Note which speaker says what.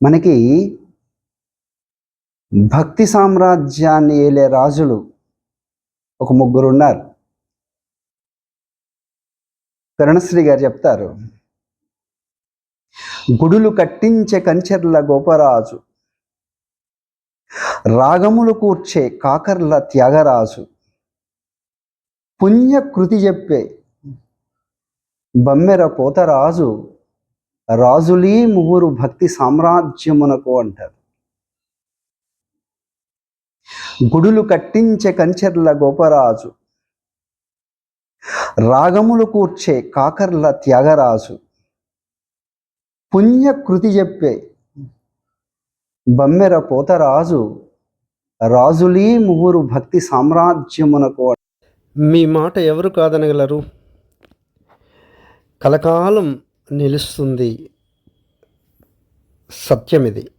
Speaker 1: మనకి భక్తి సామ్రాజ్యాన్ని ఏలే రాజులు ఒక ముగ్గురు ఉన్నారు కరుణశ్రీ గారు చెప్తారు గుడులు కట్టించే కంచెర్ల గోపరాజు రాగములు కూర్చే కాకర్ల త్యాగరాజు పుణ్యకృతి చెప్పే బమ్మెర పోతరాజు రాజులీ ముగ్గురు భక్తి సామ్రాజ్యమునకు అంటారు. గుడులు కట్టించే కంచెర్ల గోపరాజు రాగములు కూర్చే కాకర్ల త్యాగరాజు పుణ్యకృతి చెప్పే బమ్మెర పోతరాజు రాజులీ ముగ్గురు భక్తి సామ్రాజ్యమునకు
Speaker 2: మీ మాట ఎవరు కాదనగలరు? కలకాలం నిలుస్తుంది. సత్యమిది.